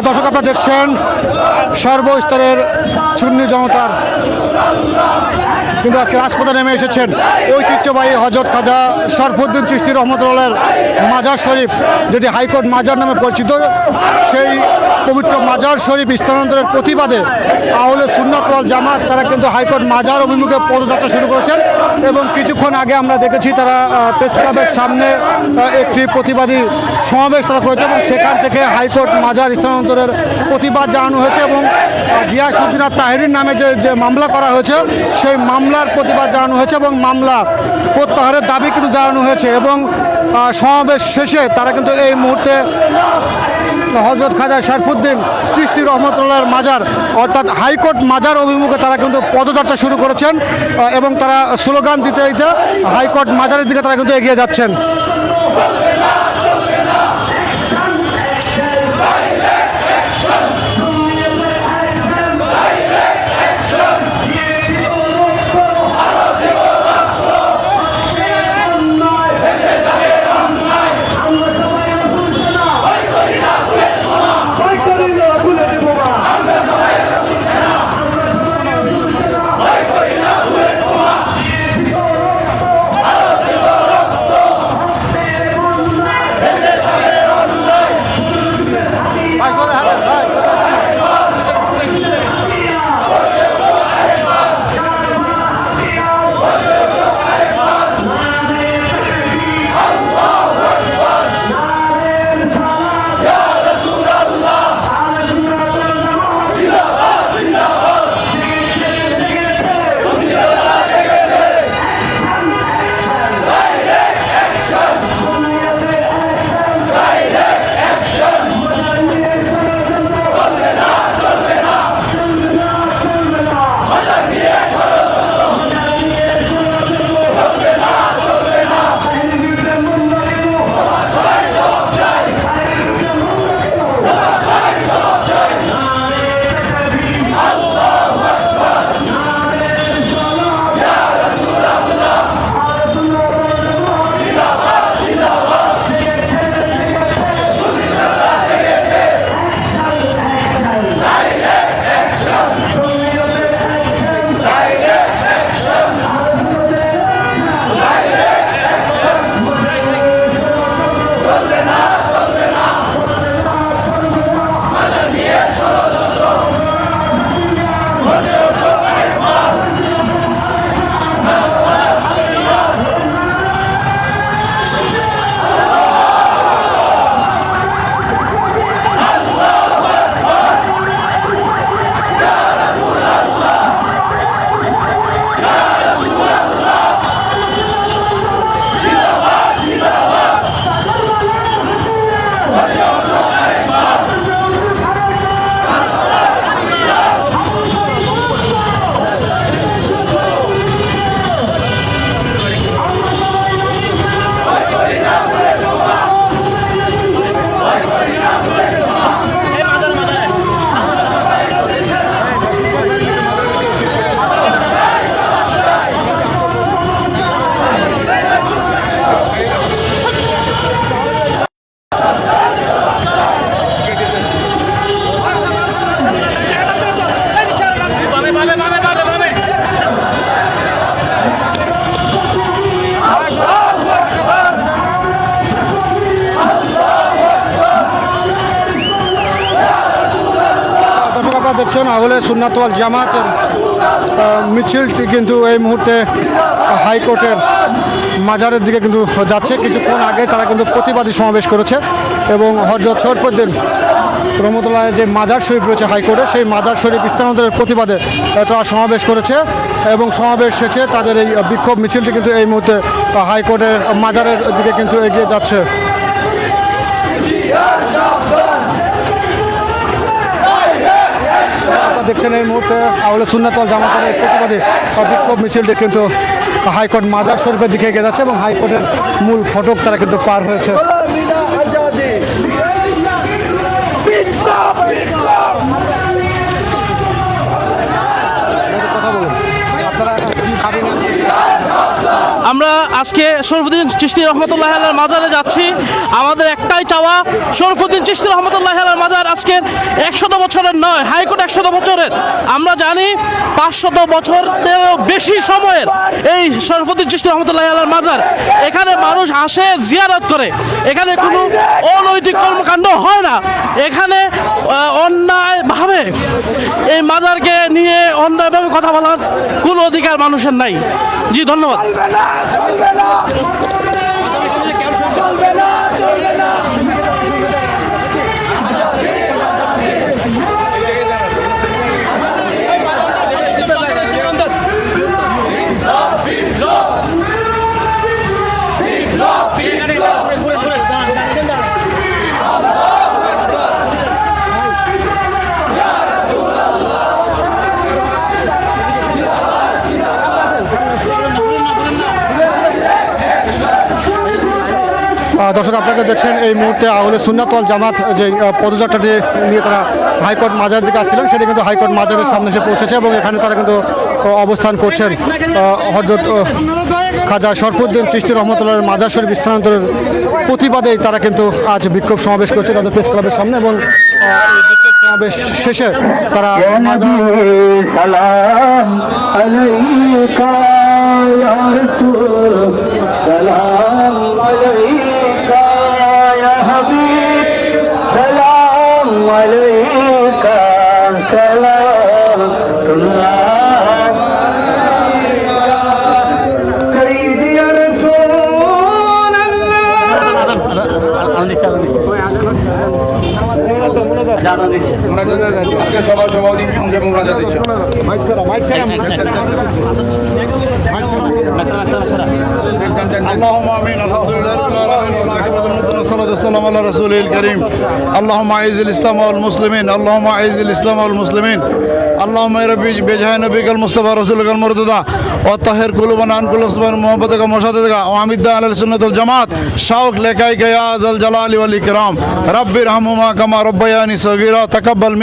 দর্শক আপনারা দেখছেন সর্বস্তরের চুন্নি জনতার কিন্তু আজকে রাজপথে নেমে এসেছেন ঐতিহ্যবাহী হজরত খাজা শরফুদ্দিন চিস্তি রহমতুল্লাহের মাজার শরীফ, যেটি হাইকোর্ট মাজার নামে পরিচিত। সেই পবিত্র মাজার শরীফ স্থানান্তরের প্রতিবাদে আহলে সুন্নাত ওয়াল জামাত তারা কিন্তু হাইকোর্ট মাজার অভিমুখে পদযাত্রা শুরু করেছেন এবং কিছুক্ষণ আগে আমরা দেখেছি তারা প্রেস ক্লাবের সামনে একটি প্রতিবাদী সমাবেশ তারা করেছে এবং সেখান থেকে হাইকোর্ট মাজার স্থানান্তরের প্রতিবাদ জানানো হয়েছে এবং গিয়াসুদ্দিন তাহেরির নামে যে যে মামলা করা হয়েছে, সেই মামলার প্রতিবাদ জানানো হয়েছে এবং মামলা প্রত্যাহারের দাবি কিন্তু জানানো হয়েছে এবং সমাবেশ শেষে তারা কিন্তু এই মুহূর্তে হজরত খাজা শরফুদ্দিন চিস্তি রহমতুল্লাহর মাজার, অর্থাৎ হাইকোর্ট মাজার অভিমুখে তারা কিন্তু পদযাত্রা শুরু করেছেন এবং তারা স্লোগান দিতে দিতে হাইকোর্ট মাজারের দিকে তারা কিন্তু এগিয়ে যাচ্ছেন। আহলে সুন্নাতওয়াল জামাতের মিছিলটি কিন্তু এই মুহূর্তে হাইকোর্টের মাজারের দিকে কিন্তু যাচ্ছে। কিছুক্ষণ আগে তারা কিন্তু প্রতিবাদী সমাবেশ করেছে এবং হজরত শরফুদ্দিন রহমতুল্লাহের যে মাজার শরীফ রয়েছে হাইকোর্টে, সেই মাজার শরীফ স্থানান্তরের প্রতিবাদে তারা সমাবেশ করেছে এবং সমাবেশ শেষে তাদের এই বিক্ষোভ মিছিলটি কিন্তু এই মুহূর্তে হাইকোর্টের মাজারের দিকে কিন্তু এগিয়ে যাচ্ছে। দেখছেন এই মুহূর্তে আহলে সুন্নাতল জামাতের এই প্রতিবাদী বিক্ষোভ মিছিলটি কিন্তু হাইকোর্ট মাদার শরীফের দিকে এগিয়ে যাচ্ছে এবং হাইকোর্টের মূল ফটক তারা কিন্তু পার হয়েছে। আমরা আজকে শরফুদ্দিন চিস্তি রহমতুল্লাহ মাজারে যাচ্ছি। আমাদের একটাই চাওয়া শরফুদ্দিন চিস্তি রহমতুল্লাহ মাজার আজকে একশত বছরের নয়, হাইকোর্ট একশত বছরের। আমরা জানি পাঁচশত বছরেরও বেশি সময়ের এই শরফুদ্দিন চিস্তি রহমতুল্লাহ মাজার। এখানে মানুষ আসে জিয়ারত করে। এখানে কোনো অনৈতিক কর্মকাণ্ড হয় না। এখানে অন্যায়ভাবে এই মাজারকে নিয়ে অন্যায়ভাবে কথা বলার কোনো অধিকার মানুষের নাই। জি, ধন্যবাদ। দর্শক আপনাকে দেখছেন এই মুহূর্তে আহলে সুন্নাতওয়াল জামাত যে পদযাত্রাটি নিয়ে তারা হাইকোর্ট মাজারের দিকে আসছিলেন সেটি কিন্তু হাইকোর্ট মাজারের সামনে এসে পৌঁছেছে এবং এখানে তারা কিন্তু অবস্থান করছেন। হজরত খাজা শরফুদ্দিন চিস্তি রহমতুল্লাহ মাজার শরীফ স্থানান্তরের প্রতিবাদেই তারা কিন্তু আজ বিক্ষোভ সমাবেশ করছে তাদের প্রেস ক্লাবের সামনে এবং সমাবেশ শেষে তারা الله আজকে সভা সভাপতি সংযম রাজা দিচ্ছে اللهم امين الحمد لله رب العالمين والعاقبه للمتقين والصلاه والسلام على رسوله الكريم اللهم اعز الاسلام والمسلمين اللهم اعز الاسلام والمسلمين আল্লাহ রবি বেজাহান নবিকাল মুস্তফা রসুলকাল মরদুদা ও তাহের কুলুবান আনকুল ওসমান মোহাম্মদ কা মোশাদে কা আমিদ্দা আল সুন্নাতুল জামাত শাউক লেকাই গয়া জল জালালি ওয়াল ইকরাম রব্বি রহমুমা কামা রব্বায়ানি সগীরা তাকাব্বাল